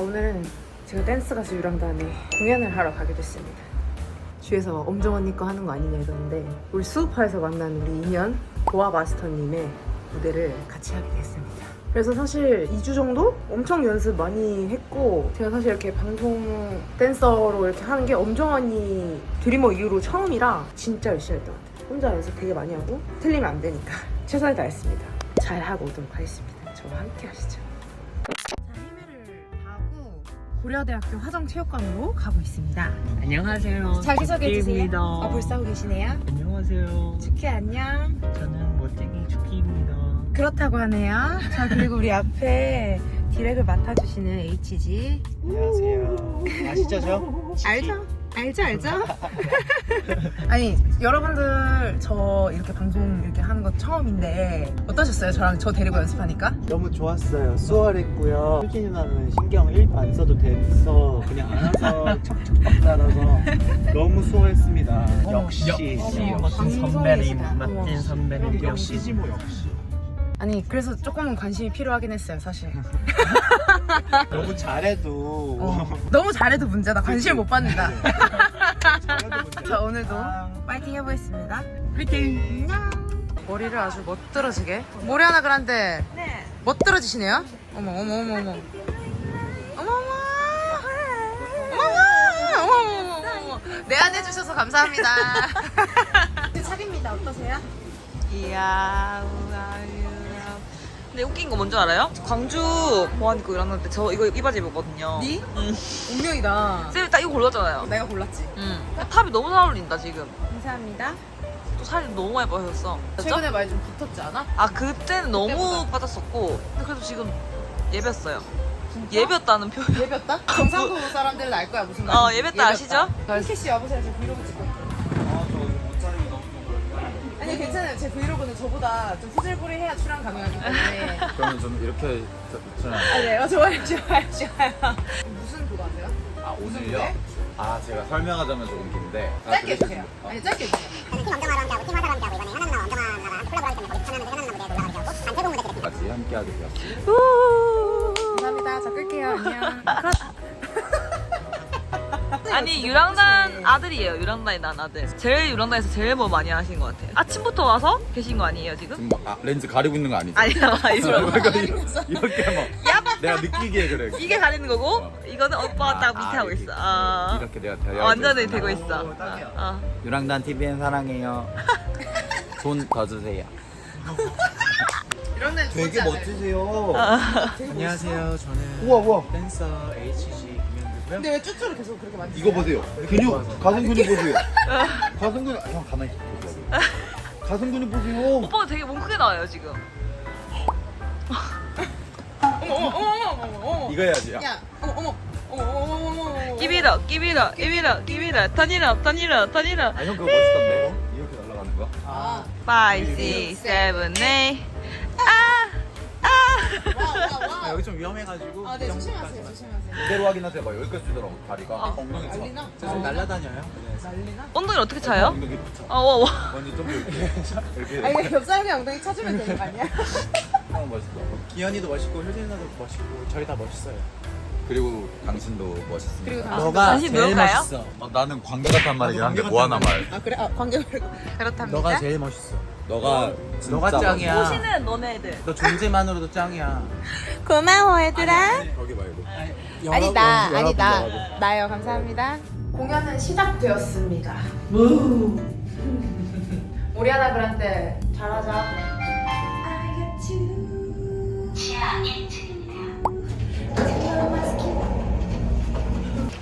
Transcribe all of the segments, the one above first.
오늘은 제가 댄스 가수 유랑단에 공연을 하러 가게 됐습니다. 주에서 엄정 언니 거 하는 거 아니냐 이러는데 우리 수우파에서 만난 우리 인연 보아 마스터님의 무대를 같이 하게 됐습니다. 그래서 사실 2주 정도 엄청 연습 많이 했고 제가 사실 이렇게 방송 댄서로 이렇게 하는 게 엄정 언니 드리머 이후로 처음이라 진짜 열심히 했던 것 같아요. 혼자 연습 되게 많이 하고 틀리면 안 되니까 최선을 다했습니다. 잘 하고 오도록 하겠습니다. 저와 함께 하시죠. 고려대학교 화정체육관으로 가고 있습니다. 안녕하세요. 자기소개 해 주세요. 축기입니다. 아, 벌써 하고 계시네요. 안녕하세요. 축희 안녕. 저는 멋쟁이 축기입니다. 그렇다고 하네요. 자, 그리고 우리 앞에 디렉을 맡아주시는 HG. 안녕하세요. 아시죠, 저? 알죠? 알죠, 알죠? 아니, 여러분들 저 이렇게 방송 이렇게 하는 거 처음인데 어떠셨어요? 저랑 저 데리고 연습하니까? 너무 좋았어요. 수월했고요. 효진이 누나는 신경 1도 안 써도 됐어. 그냥 알아서 척척 따라서 너무 수월했습니다. 역시. 역시 어머, 멋진 선배님, 방송이시다. 멋진 어머. 선배님. 역시지 뭐 역시. 아니, 그래서 조금은 관심이 필요하긴 했어요, 사실. 너무 잘해도 어, 너무 잘해도 문제다. 관심을 못 받는다. 잘해도 문제. 자, 오늘도 파이팅 해보겠습니다. 파이팅! 안녕! 머리를 아주 멋들어지게. 모리아나 그란데. 네. 멋들어지시네요? 어머, 어머, 어머, 어머. 어머, 어머. 어머, 어머, 어머, 어머, 어머. 내안해주셔서 감사합니다. 차입니다 어떠세요? 이야, 우와. 근데 웃긴 거 뭔지 알아요? 광주 보안 입고 일어났는데 저 이거 이 바지 입었거든요. 니? 응. 운명이다. 쌤이 딱 이거 골랐잖아요. 내가 골랐지. 응. 탑이 너무 잘 어울린다 지금. 감사합니다. 또 살이 너무 많이 빠졌어. 최근에 많이 좀 붙었지 않아? 아 그때는 너무 그때보다. 빠졌었고, 근데 그래도 지금 예볐어요. 예볐다는 표현. 예볐다? 경상도 사람들은 알 거야 무슨 말인지. 어, 예볐다 아시죠? 희씨 와보세요. 저 브이로그 찍고 아니 괜찮아요. 제 브이로그는 저보다 좀 후질부리 해야 출연 가능하기 때문에. 그러면 좀 이렇게 아 네, 어, 좋아요, 좋아요, 좋아요. 무슨 그거 하세요? 아 오늘요? 무대? 아 제가 설명하자면 조금 긴데 아, 짧게 그러시죠? 해주세요. 어, 아니 짧게 해주세요. 팀 엄정화로 함께 하고 팀 함께 하고 이번에 현아 누나 엄정화 누나랑 함께 콜라보를 하기 때문에 거기 하나 누나 현아 누나 무대에 올라가게 하고 단체곡 무대 때 같이 함께하게 되었습니다. 감사합니다. 자 끌게요. 안녕. 아니 유랑단 아들이에요. 유랑단이 난 아들. 제일 유랑단에서 제일 뭐 많이 하신 것 같아요. 아침부터 와서 계신 거 아니에요 지금? 지금 막 아, 렌즈 가리고 있는 거 아니죠? 아니야, 아니죠. 이렇게 막 내가 느끼기에 그래. 이게 가리는 거고 어. 이거는 오빠가 딱 밑에 하고 이렇게, 있어. 아. 이렇게 내가 대려. 어, 완전히 되고 있어. 어. 유랑단 TVN 사랑해요. 손더 주세요. 이런 되게 멋지세요. 안녕하세요. 저는 우와 우와. 댄서 HG. 근데 왜 쭈쭈를 계속 그렇게 만지세요? 이거 보세요. 근육 가슴 근육 보세요. 가슴 근육 형 가만히 보세요. 가슴 근육 보세요. 오빠가 되게 몸 크게 나와요 지금. 어머 어머 어머 어머 어머. 이거 해야지. 야. 야 어머 어머 어머 어머 어머 어머. 끼비다, 끼비다, 끼비다, 끼비다. 터니라, 터니라, 터니라. 아형 그거 멋있던데. 이렇게 날아가는 거. 아. 5, 6, 7, 8. 아! 아! 와와 아, 와. 여기 좀 위험해가지고. 아, 네 그 조심하세요, 정도까지만. 조심하세요. 그대로 확인하세요. 막 여기까지 주더라고 다리가 아, 엉덩이 쳐. 난리나? 좀 날라다녀요. 네. 난리나? 엉덩이를 어떻게 차요? 엉덩이 붙여. 어, 와, 와. 완전 좀 이렇게 이렇게 아니 그냥 옆사람이 엉덩이 쳐주면 되는 거 아니야? 형 멋있어. 기현이도 멋있고 효진 누나도 멋있고 저희 다 멋있어요. 그리고 당신도 멋있습니다. 그리고 너가 당신 제일 누굴까요? 멋있어. 어, 나는 관계 같단 말이긴 한데 관계 뭐 하나 말. 아 그래? 아 관계 말고 그렇답니다. 너가 제일 멋있어. 너가 진짜 너가 짱이야. 호시는 너네들. 너 존재만으로도 짱이야. 고마워 얘들아. 거기 말고. 아니 나 아니 나 여러분. 나요 감사합니다. 공연은 시작되었습니다. 오리아나 그란데 잘하자.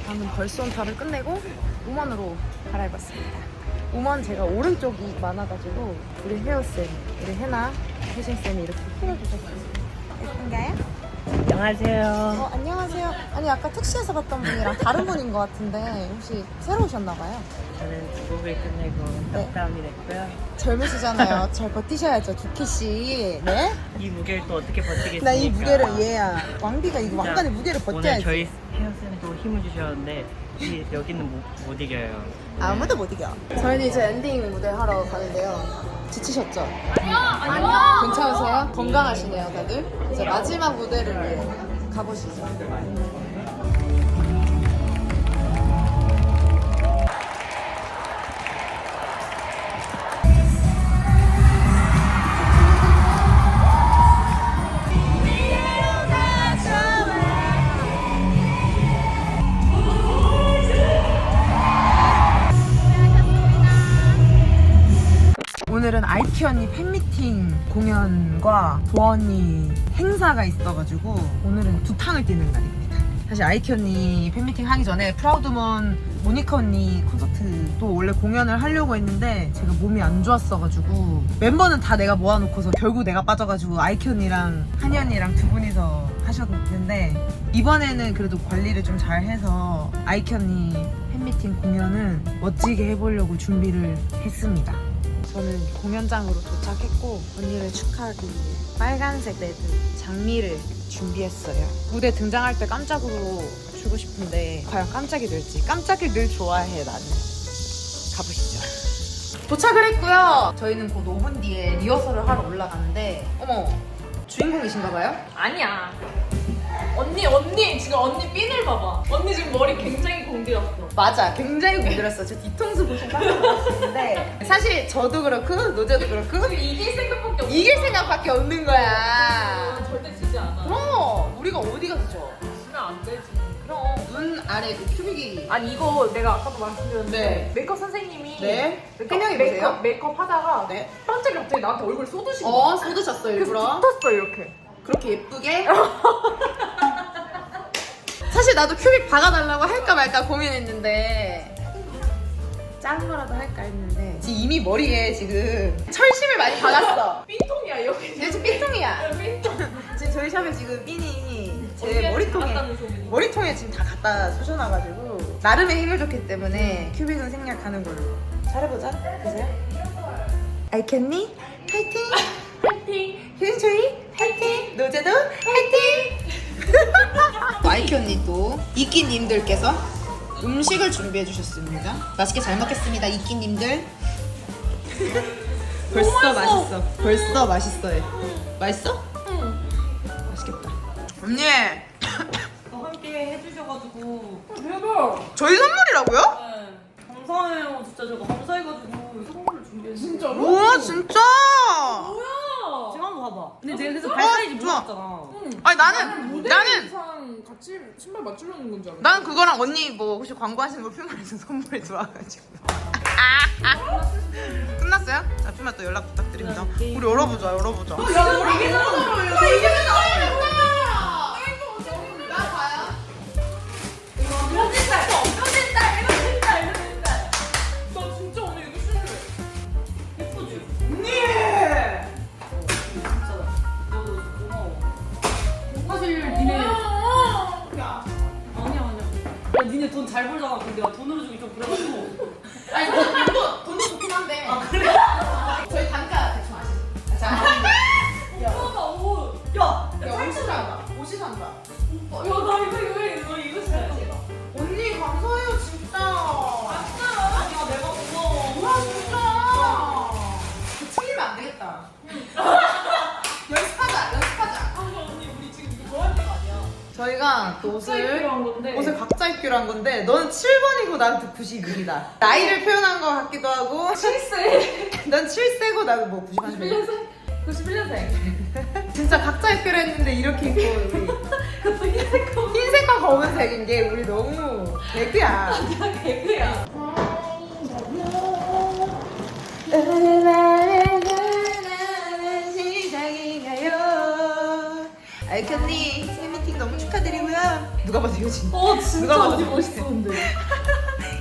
방금 벌써 온타를 끝내고 우먼으로 갈아입었습니다. 우먼 제가 오른쪽이 많아가지고 우리 헤어쌤, 우리 해나 혜신쌤이 이렇게 풀어주셨어요. 예쁜가요? 안녕하세요. 어, 안녕하세요. 아니, 아까 택시에서 봤던 분이랑 다른 분인 것 같은데, 혹시 새로 오셨나봐요. 저는 두곡을 끝내고 네. 다운이 됐고요. 젊으시잖아요. 잘 버티셔야죠, 두키 씨. 네? 이 무게를 또 어떻게 버티겠습니까? 나 이 무게를, 얘야. 왕비가 이거 왕관의 무게를 오늘 버텨야지. 저희 헤어쌤도 힘을 주셨는데 이, 여기는 못, 못 이겨요. 아무도 못 이겨. 저희는 이제 엔딩 무대 하러 가는데요. 지치셨죠? 아니요. 괜찮으세요? 건강하시네요, 다들. 이제 마지막 무대를 위해 가보시죠. 아이키 언니 팬미팅 공연과 도아 언니 행사가 있어가지고 오늘은 두 탕을 뛰는 날입니다. 사실 아이키 언니 팬미팅 하기 전에 프라우드먼 모니카 언니 콘서트도 원래 공연을 하려고 했는데 제가 몸이 안 좋았어가지고 멤버는 다 내가 모아놓고서 결국 내가 빠져가지고 아이키 언니랑 한이 언니랑 두 분이서 하셨는데 이번에는 그래도 관리를 좀 잘 해서 아이키 언니 팬미팅 공연은 멋지게 해보려고 준비를 했습니다. 저는 공연장으로 도착했고 언니를 축하하기 위해 빨간색 레드 장미를 준비했어요. 무대 등장할 때 깜짝으로 주고 싶은데 과연 깜짝이 될지 깜짝이 늘 좋아해 나는. 가보시죠. 도착을 했고요. 저희는 곧 5분 뒤에 리허설을 하러 올라가는데 어머 주인공이신가 봐요? 아니야. 언니, 언니, 지금 언니 핀을 봐봐. 언니 지금 머리 굉장히 공들였어. 맞아 굉장히 공들였어. 저 뒤통수 보시면 깜짝 놀랐는데 사실 저도 그렇고 노재도 그렇고 지금 이길 생각밖에 없어. 이길 생각밖에 없는 거야. 절대 지지 않아. 그럼 우리가 어디 가서 져? 지면 안 되지. 그럼 눈 아래 그 큐빅이 아니 이거 내가 아까도 말씀드렸는데 네. 메이크업 선생님이 네. 메이크업, 설명해 메이크업, 보세요. 메이크업 하다가 네. 갑자기 갑자기 나한테 얼굴 쏟으신 거야. 어 쏟으셨어 그래서 일부러 붙었어 이렇게. 그렇게 예쁘게 사실 나도 큐빅 박아달라고 할까 말까 고민했는데 작은 거라도 할까 했는데 지금 이미 머리에 지금 철심을 많이 박았어 삔통이야 여기. 지금 삐통이야 삔통. 지금 저희 샵에 지금 핀이 제 언니한테 머리통에. 머리통에 지금 다 갖다 쑤셔놔가지고 나름의 힘을 줬기 때문에 큐빅은 생략하는 걸로 잘해보자 보세요 알겠니? 파이팅 파이팅. 효인초이 파이팅 노제도 파이팅 마이키 언니 또 이끼님들께서 음식을 준비해 주셨습니다 맛있게 잘 먹겠습니다 이끼님들 벌써 맛있어 벌써 맛있어요 맛있어? 응 맛있겠다 언니 함께 해주셔가지고 대박. 저희 선물이라고요? 네. 감사해요. 진짜 제가 감사해가지고 선물을 준비했어요. 진짜로? 우와 진짜 뭐야? 지금 한번 봐봐. 근데 내가 그래서 어, 발 사이즈 좋아. 물어봤잖아. 아니 나는 나는 같이 신발 맞추려는 건줄 알았어. 나는 그거랑 언니 뭐 혹시 광고하시는 거 퓨마에서 선물이 들어와가지고 끝났어요? 자 퓨마 또 연락 부탁드립니다 우리 열어보자 열어보자 야, 우리 이게 나왔어. 이게 나왔어. 편집 저희가 또 옷을 필요한 건데. 옷을 각자 입기로 한 건데 너는 7번이고 난 96이다 나이를 표현한 것 같기도 하고 7세. 넌 7세고 나는 뭐 90한 91년생. 91년생. 진짜 각자 입기로 했는데 이렇게 입고 우리 그것도 흰색 흰색과 검은색인 게 우리 너무 개그야 개그야. 누가 봐도 효진 어, 누가 진짜 언니 멋있어. 멋있었는데.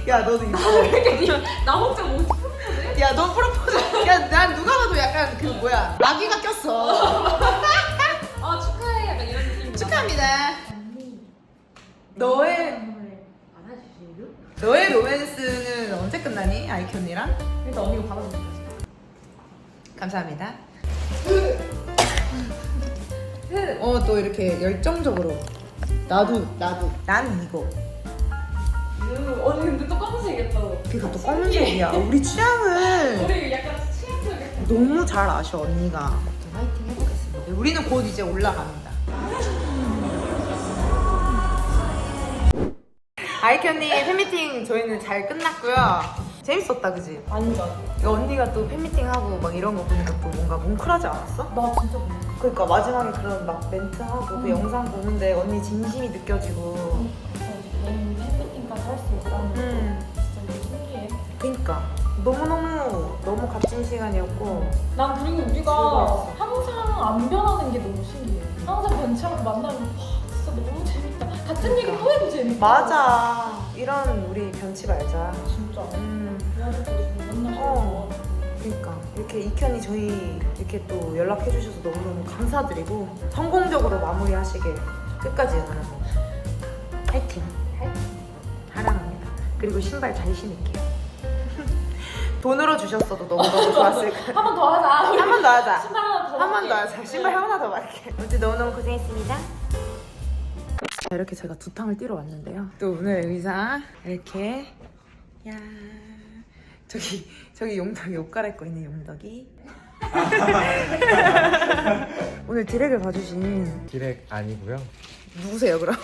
야 너도 이뻐 나 혼자 못 싶었는데? 야너 프로포즈 야 난 누가 봐도 약간 그 뭐야 마귀가 꼈어 아, 축하해. 약간 이런 느낌. 축하합니다 너의 너의 로맨스는 언제 끝나니 아이큐 언니랑? 일단 언니가 받아줬어. 감사합니다 어또 이렇게 열정적으로 나도 나도 난 이거 언니 근데 또 검은색이었다. 그리고 또 검은색이야 우리 취향을 우리 약간 취향적인. 너무 잘 아셔 언니가 화이팅 해보겠습니다 우리는 곧 이제 올라갑니다 아이큐 언니 팬미팅 저희는 잘 끝났고요 재밌었다 그지? 완전. 언니가 또 팬미팅 하고 막 이런 거 보니까 또 뭔가 뭉클하지 않았어? 나 진짜 고마워. 그러니까 마지막에 그런 막 멘트하고 그 영상 보는데 언니 진심이 느껴지고 너는 팬미팅까지 할 수 있다는 게음 진짜 되게 신기해. 그니까 너무너무 너무 값진 시간이었고 난 그리고 우리가 항상 안 변하는 게 너무 신기해. 항상 변치 않고 만나면 와 진짜 너무 재밌다. 같은 얘기 또 해도 재밌다. 맞아 이런 우리 변치 말자 진짜. 음 이렇게 이현이 저희 이렇게 또 연락해 주셔서 너무너무 감사드리고 성공적으로 마무리하시길 끝까지 응원하고 파이팅! 사랑합니다. 그리고 신발 잘 신을게요. 돈으로 주셨어도 너무너무 좋았을 거예요. 한 번 더 하자. 한 번 더 하자. 신발 하나 더. 한 번 더 할게. 하자. 신발 하나 더 맞게 어쨌든 너무너무 고생했습니다. 자 이렇게 제가 두 탕을 뛰러 왔는데요. 또 오늘 의상 이렇게 야 저기 저기 용덕이 옷 갈아입고 있는 용덕이 오늘 디렉을 봐주신 기렉 아니고요. 누구세요 그럼?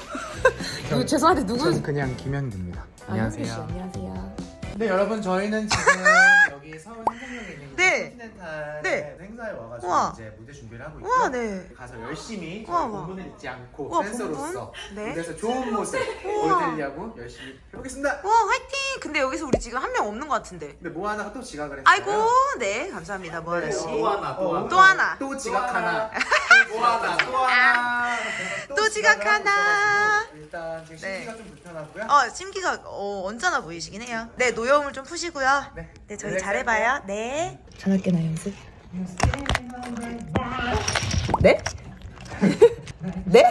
누구 죄송한데 누구? 전 그냥 김현규입니다. 아, 씨, 안녕하세요. 네 여러분 저희는 지금 여기 서울 삼성역에 있는 네. 컨티넨탈 네. 행사에 와가지고 우와. 이제 무대 준비를 하고. 우와 네. 가서 열심히 우와, 저희 우와. 본분을 잊지 않고 우와, 댄서로서 본분? 네. 무대에서 좋은 모습 우와. 보여드리려고 열심히 해보겠습니다. 와 화이팅! 근데 여기서 우리 지금 한 명 없는 것 같은데. 근데 뭐 하나가 또 지각을 했어요. 아이고 네 감사합니다 모아나 씨. 또 하나 또 하나 또 하나. 또 지각 하나 또 하나 또 하나 또 지각 하나. 하셔가지고 일단 지금 네. 심기가 좀 불편하고요. 어 심기가 어, 언짢아 보이시긴 해요. 네 노여움을 좀 푸시고요. 네. 네 저희 네, 잘해봐요. 네. 전학계나 연습. 네? 네?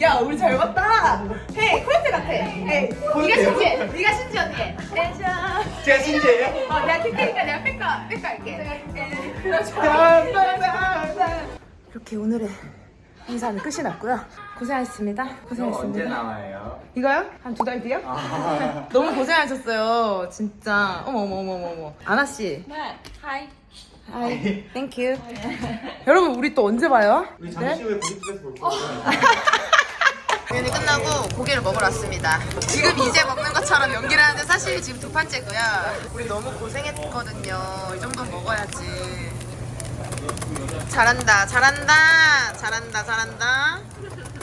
야 우리 잘 봤다. 헤이 코요테 같아. 헤이 네가 신지해. 네가 신지 언니. 텐션. 제가 신지예요? 어 내가 킬 테니까 내가 뺄까 뺄까 할게. 이렇게 오늘의 행사는 끝이 났고요. 고생하셨습니다. 고생하셨습니다. 나와요? 이거요? 한 두 달 뒤요? 너무 고생하셨어요. 진짜. 어머 어머 어머 어머, 어머. 아나 씨. 네. 하이. 하이. 땡큐. 여러분 우리 또 언제 봐요? 우리 잠시 후에 브리프에서 볼 거예요. 공연이 끝나고 고기를 먹으러 왔습니다. 지금 이제 먹는 것처럼 연기를 하는데 사실 지금 두 판째고요. 우리 너무 고생했거든요. 이 정도 먹어야지. 잘한다, 잘한다, 잘한다, 잘한다.